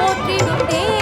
போற்றிடுட்டே